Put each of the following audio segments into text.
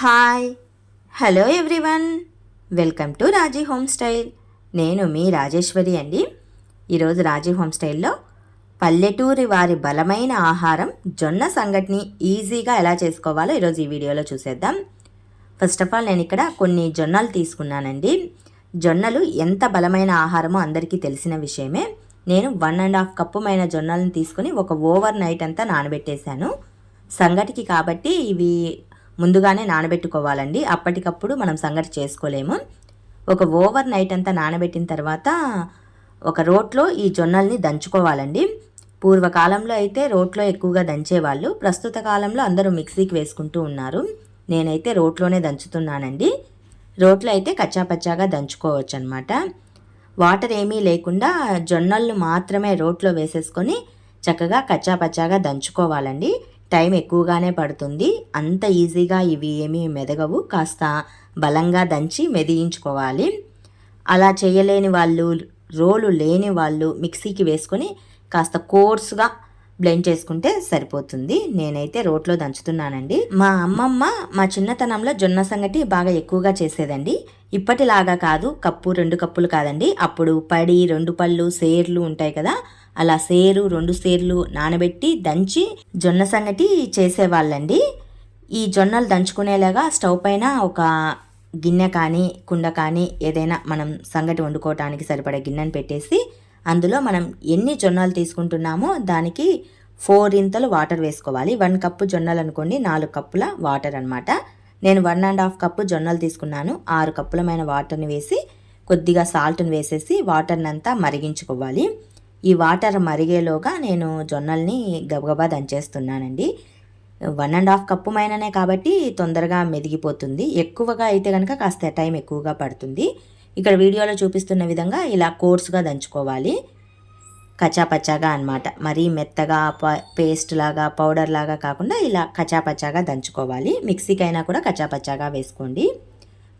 Hi hello everyone welcome to Raji home style నేను మీ రాజేశ్వరి అండి. ఈరోజు రాజీ హోమ్ స్టైల్లో పల్లెటూరి వారి బలమైన ఆహారం జొన్న సంగటిని ఈజీగా ఎలా చేసుకోవాలో ఈరోజు ఈ వీడియోలో చూసేద్దాం. ఫస్ట్ ఆఫ్ ఆల్ నేను ఇక్కడ కొన్ని జొన్నలు తీసుకున్నానండి. జొన్నలు ఎంత బలమైన ఆహారమో అందరికీ తెలిసిన విషయమే. నేను వన్ అండ్ హాఫ్ కప్పుమైన జొన్నలను తీసుకుని ఒక ఓవర్ నైట్ అంతా నానబెట్టేశాను. సంగటికి కాబట్టి ఇవి ముందుగానే నానబెట్టుకోవాలండి. అప్పటికప్పుడు మనం సంగటి చేసుకోలేము. ఒక ఓవర్ నైట్ అంతా నానబెట్టిన తర్వాత ఒక రోట్లో ఈ జొన్నల్ని దంచుకోవాలండి. పూర్వకాలంలో అయితే రోట్లో ఎక్కువగా దంచేవాళ్ళు. ప్రస్తుత కాలంలో అందరూ మిక్సీకి వేసుకుంటూ ఉన్నారు. నేనైతే రోట్లోనే దంచుతున్నానండి. రోట్లో అయితే కచ్చాపచ్చాగా దంచుకోవచ్చు అనమాట వాటర్ ఏమీ లేకుండా జొన్నలను మాత్రమే రోట్లో వేసేసుకొని చక్కగా కచ్చాపచ్చాగా దంచుకోవాలండి. టైం ఎక్కువగానే పడుతుంది. అంత ఈజీగా ఇవి ఏమీ మెదగవు. కాస్త బలంగా దంచి మెదియించుకోవాలి. అలా చేయలేని వాళ్ళు రోలు లేని వాళ్ళు మిక్సీకి వేసుకొని కాస్త కోర్సుగా బ్లెండ్ చేసుకుంటే సరిపోతుంది. నేనైతే రోట్లో దంచుతున్నానండి. మా అమ్మమ్మ మా చిన్నతనంలో జొన్న సంగటి బాగా ఎక్కువగా చేసేదండి. ఇప్పటిలాగా కాదు కప్పు రెండు కప్పులు కాదండి. అప్పుడు పడి రెండు పళ్ళు సేర్లు ఉంటాయి కదా అలా సేరు రెండు సేర్లు నానబెట్టి దంచి జొన్న సంగటి చేసేవాళ్ళండి. ఈ జొన్నలు దంచుకునేలాగా స్టవ్ పైన ఒక గిన్నె కానీ కుండ కానీ ఏదైనా మనం సంగటి వండుకోవటానికి సరిపడే గిన్నెను పెట్టేసి అందులో మనం ఎన్ని జొన్నలు తీసుకుంటున్నామో దానికి ఫోర్ ఇంతలు వాటర్ వేసుకోవాలి. వన్ కప్పు జొన్నలు అనుకోండి నాలుగు కప్పుల వాటర్ అనమాట నేను వన్ అండ్ హాఫ్ కప్పు జొన్నలు తీసుకున్నాను. ఆరు కప్పులమైన వాటర్ని వేసి కొద్దిగా సాల్ట్ని వేసేసి వాటర్ని అంతా మరిగించుకోవాలి. ఈ వాటర్ మరిగేలోగా నేను జొన్నల్ని గబగబా దంచేస్తున్నానండి. వన్ అండ్ హాఫ్ కప్పు మైననే కాబట్టి తొందరగా మెదిగిపోతుంది. ఎక్కువగా అయితే కనుక కాస్త టైం ఎక్కువగా పడుతుంది. ఇక్కడ వీడియోలో చూపిస్తున్న విధంగా ఇలా కోర్సుగా దంచుకోవాలి. కచాపచ్చాగా అనమాట మరీ మెత్తగా పేస్ట్ లాగా పౌడర్ లాగా కాకుండా ఇలా కచాపచ్చాగా దంచుకోవాలి. మిక్సీకైనా కూడా కచాపచ్చాగా వేసుకోండి.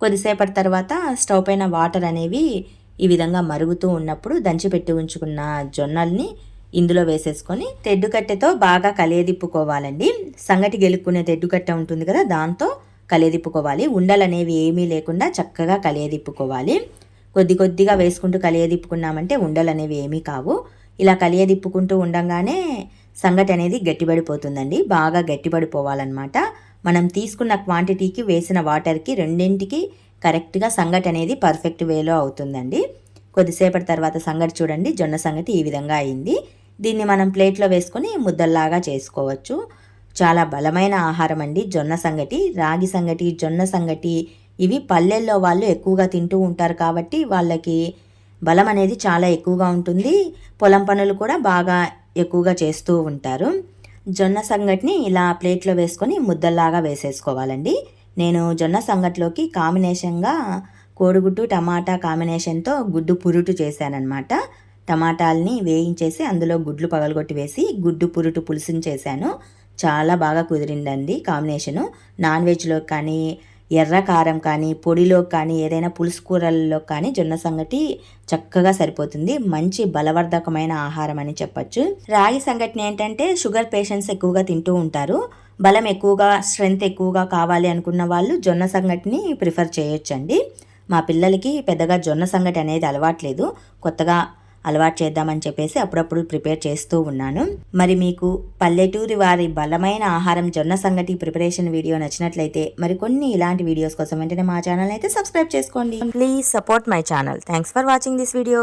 కొద్దిసేపటి తర్వాత స్టవ్ పైన వాటర్ అనేవి ఈ విధంగా మరుగుతూ ఉన్నప్పుడు దంచిపెట్టి ఉంచుకున్న జొన్నల్ని ఇందులో వేసేసుకొని తెడ్డుకట్టెతో బాగా కలియదిప్పుకోవాలండి. సంగటి గెలుక్కునే తెడ్డుకట్టె ఉంటుంది కదా దాంతో కలియదిప్పుకోవాలి. ఉండలు అనేవి ఏమీ లేకుండా చక్కగా కలియదిప్పుకోవాలి. కొద్ది కొద్దిగా వేసుకుంటూ కలియదిప్పుకున్నామంటే ఉండలు అనేవి ఏమీ కావు. ఇలా కలియదిప్పుకుంటూ ఉండగానే సంగటి అనేది గట్టిపడిపోతుందండి. బాగా గట్టిపడిపోవాలన్నమాట. మనం తీసుకున్న క్వాంటిటీకి వేసిన వాటర్కి రెండింటికి కరెక్ట్గా సంగటి అనేది పర్ఫెక్ట్ వేలో అవుతుందండి. కొద్దిసేపటి తర్వాత సంగటి చూడండి జొన్న సంగటి ఈ విధంగా అయింది. దీన్ని మనం ప్లేట్లో వేసుకొని ముద్దల్లాగా చేసుకోవచ్చు. చాలా బలమైన ఆహారం అండి జొన్న సంగటి. రాగి సంగటి జొన్న సంగటి ఇవి పల్లెల్లో వాళ్ళు ఎక్కువగా తింటూ ఉంటారు కాబట్టి వాళ్ళకి బలం అనేది చాలా ఎక్కువగా ఉంటుంది. పొలం పనులు కూడా బాగా ఎక్కువగా చేస్తూ ఉంటారు. జొన్న సంగటిని ఇలా ప్లేట్లో వేసుకొని ముద్దల్లాగా వేసేసుకోవాలండి. నేను జొన్న సంగట్లోకి కాంబినేషన్గా కోడిగుడ్డు టమాటా కాంబినేషన్తో గుడ్డు పురుటు చేశానన్నమాట. టమాటాలని వేయించేసి అందులో గుడ్లు పగలగొట్టి వేసి గుడ్డు పురుటు పులుసుని చేశాను. చాలా బాగా కుదిరిందండి కాంబినేషను. నాన్ వెజ్లో కానీ ఎర్ర కారం కానీ పొడిలో కానీ ఏదైనా పులుసు కూరల్లో కానీ జొన్న సంగటి చక్కగా సరిపోతుంది. మంచి బలవర్ధకమైన ఆహారం అని చెప్పచ్చు. రాగి సంగటిని ఏంటంటే షుగర్ పేషెంట్స్ ఎక్కువగా తింటూ ఉంటారు. బలం ఎక్కువగా స్ట్రెంగ్త్ ఎక్కువగా కావాలి అనుకున్న వాళ్ళు జొన్న సంగటిని ప్రిఫర్ చేయొచ్చండి. మా పిల్లలకి పెద్దగా జొన్న సంగటి అనేది అలవాట్లేదు. కొత్తగా అలవాటు చేద్దామని చెప్పేసి అప్పుడప్పుడు ప్రిపేర్ చేస్తూ ఉన్నాను. మరి మీకు పల్లెటూరి వారి బలమైన ఆహారం జొన్న సంగటి ప్రిపరేషన్ వీడియో నచ్చినట్లయితే మరికొన్ని ఇలాంటి వీడియోస్ కోసం వెంటనే మా ఛానల్ అయితే సబ్స్క్రైబ్ చేసుకోండి. Please support my channel thanks for watching this video